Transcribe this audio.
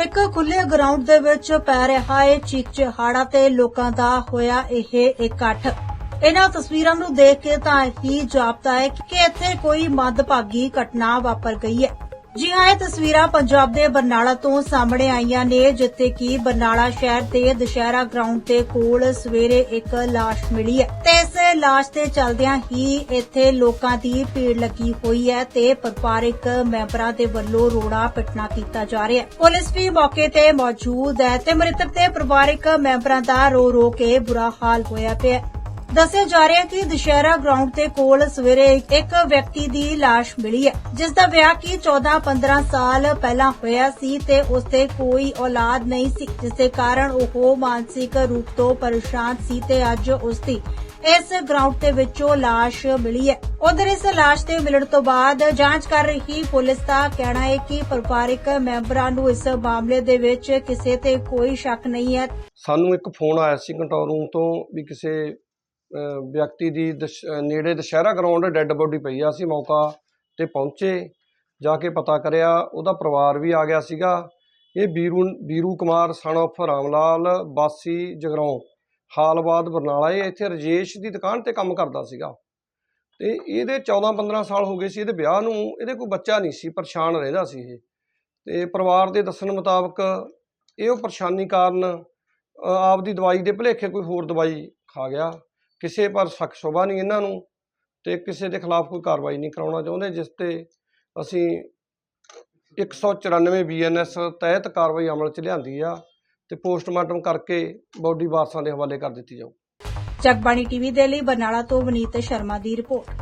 ਇੱਕ ਖੁੱਲੇ ਗਰਾਊਂਡ ਦੇ ਵਿੱਚ ਪੈ ਰਿਹਾ ਏ ਚੀਕ ਚਿਹਾੜਾ ਤੇ ਲੋਕਾਂ ਦਾ ਹੋਇਆ ਇਹ ਇਕੱਠ। ਇਹਨਾਂ ਤਸਵੀਰਾਂ ਨੂੰ ਦੇਖ ਕੇ ਤਾਂ ਹੀ ਜਾਪਦਾ ਹੈ ਕਿ ਇੱਥੇ ਕੋਈ ਮੰਦਭਾਗੀ ਘਟਨਾ ਵਾਪਰ ਗਈ ਹੈ। ਜੀ ਹਾਂ, ਇਹ ਤਸਵੀਰਾਂ ਪੰਜਾਬ ਦੇ ਬਰਨਾਲਾ ਤੋਂ ਸਾਹਮਣੇ ਆਈਆਂ ਨੇ, ਜਿੱਥੇ ਕਿ ਬਰਨਾਲਾ ਸ਼ਹਿਰ ਦੇ ਦੁਸ਼ਹਿਰਾ ਗਰਾਊਂਡ ਦੇ ਕੋਲ ਸਵੇਰੇ ਇੱਕ ਲਾਸ਼ ਮਿਲੀ ਹੈ। ਤੇ ਇਸ ਲਾਸ਼ ਤੇ ਚਲਦਿਆਂ ਹੀ ਇੱਥੇ ਲੋਕਾਂ ਦੀ ਭੀੜ ਲੱਗੀ ਹੋਈ ਹੈ ਤੇ ਪਰਿਵਾਰਕ ਮੈਂਬਰਾਂ ਦੇ ਵੱਲੋਂ ਰੋੜਾ ਪਿਟਣਾ ਕੀਤਾ ਜਾ ਰਿਹਾ ਹੈ। ਪੁਲਿਸ ਵੀ ਮੌਕੇ ਤੇ ਮੌਜੂਦ ਹੈ ਤੇ ਮ੍ਰਿਤਕ ਦੇ ਪਰਿਵਾਰਕ ਮੈਂਬਰਾਂ ਦਾ ਰੋ ਰੋ ਕੇ ਬੁਰਾ ਹਾਲ ਹੋਇਆ ਪਿਆ ਦੱਸਿਆ ਜਾ ਰਿਹਾ ਹੈ ਕਿ ਦੁਸ਼ਹਿਰਾ ਗਰਾਊਂਡ ਦੇ ਕੋਲ ਸਵੇਰੇ ਇੱਕ ਵਿਅਕਤੀ ਦੀ ਲਾਸ਼ ਮਿਲੀ ਹੈ, ਜਿਸ ਦਾ ਵਿਆਹ ਕੀ 14-15 ਸਾਲ ਪਹਿਲਾਂ ਹੋਇਆ ਸੀ ਤੇ ਉਸ ਦੇ ਕੋਈ ਔਲਾਦ ਨਹੀਂ ਸੀ, ਜਿਸ ਦੇ ਕਾਰਨ ਉਹ ਮਾਨਸਿਕ ਰੂਪ ਤੋਂ ਪਰੇਸ਼ਾਨ ਸੀ ਤੇ ਅੱਜ ਉਸ ਦੀ ਇਸ ਗਰਾਊਂਡ ਦੇ ਵਿੱਚੋਂ ਲਾਸ਼ ਮਿਲੀ ਹੈ। ਉਧਰ ਇਸ ਲਾਸ਼ ਦੇ ਮਿਲਣ ਤੋਂ ਬਾਅਦ ਜਾਂਚ ਕਰ ਰਹੀ ਪੁਲਿਸ ਦਾ ਕਹਿਣਾ ਹੈ ਕਿ ਪਰਿਵਾਰਕ ਮੈਂਬਰਾਂ ਨੂੰ ਇਸ ਮਾਮਲੇ ਦੇ ਵਿੱਚ ਕਿਸੇ ਤੇ ਕੋਈ ਸ਼ੱਕ ਨਹੀਂ ਹੈ। ਸਾਨੂੰ ਇੱਕ ਫੋਨ ਆਇਆ ਸੀ ਕੰਟਰੋਲ ਤੋਂ ਵੀ ਕਿਸੇ ਵਿਅਕਤੀ ਦੀ ਨੇੜੇ ਦੁਸ਼ਹਿਰਾ ਗਰਾਊਂਡ ਡੈੱਡ ਬੋਡੀ ਪਈ ਆ ਅਸੀਂ ਮੌਕਾ ਤੇ ਪਹੁੰਚੇ, ਜਾ ਕੇ ਪਤਾ ਕਰਿਆ ਉਹਦਾ ਪਰਿਵਾਰ ਵੀ ਆ ਗਿਆ ਸੀਗਾ। ਇਹ ਬੀਰੂ ਬੀਰੂ ਕੁਮਾਰ, ਸਨ of ਰਾਮ ਲਾਲ ਬਾਸੀ ਜਗਰਾਉਂ ਹਾਲਬਾਦ ਬਰਨਾਲਾ ਇਹ ਇੱਥੇ ਰਜੇਸ਼ ਦੀ ਦੁਕਾਨ ਤੇ ਕੰਮ ਕਰਦਾ ਸੀਗਾ। ਤੇ ਇਹਦੇ 14-15 ਸਾਲ ਹੋ ਗਏ ਸੀ ਇਹਦੇ ਵਿਆਹ ਨੂੰ, ਇਹਦੇ ਕੋਈ ਬੱਚਾ ਨਹੀਂ ਸੀ, ਪਰੇਸ਼ਾਨ ਰਹਿੰਦਾ ਸੀ ਇਹ। ਤੇ ਪਰਿਵਾਰ ਦੇ ਦੱਸਣ ਮੁਤਾਬਕ ਇਹ ਉਹ ਪਰੇਸ਼ਾਨੀ ਕਾਰਨ ਆਪਦੀ ਦਵਾਈ ਦੇ ਭੁਲੇਖੇ ਕੋਈ ਹੋਰ ਦਵਾਈ ਖਾ ਗਿਆ। ਕਿਸੇ ਪਰ ਸ਼ੱਕ ਸ਼ੋਭਾ ਨਹੀਂ ਇਹਨਾਂ ਨੂੰ ਤੇ ਕਿਸੇ ਦੇ ਖਿਲਾਫ ਕੋਈ ਕਾਰਵਾਈ ਨਹੀਂ ਕਰਾਉਣਾ ਚਾਹੁੰਦੇ, ਜਿਸ ਤੇ ਅਸੀਂ 194 ਬੀਐਨਐਸ ਤਹਿਤ ਕਾਰਵਾਈ ਅਮਲ 'ਚ ਲਿਆਂਦੀ ਆ। ਤੇ ਪੋਸਟਮਾਰਟਮ ਕਰਕੇ ਬੋਡੀ ਵਾਰਸਾਂ ਦੇ ਹਵਾਲੇ ਕਰ ਦਿੱਤੀ ਜਾਊ। ਜਗਬਾਣੀ ਟੀਵੀ ਦੇ ਲਈ ਬਰਨਾਲਾ ਤੋਂ ਵਨੀਤ ਸ਼ਰਮਾ ਦੀ ਰਿਪੋਰਟ।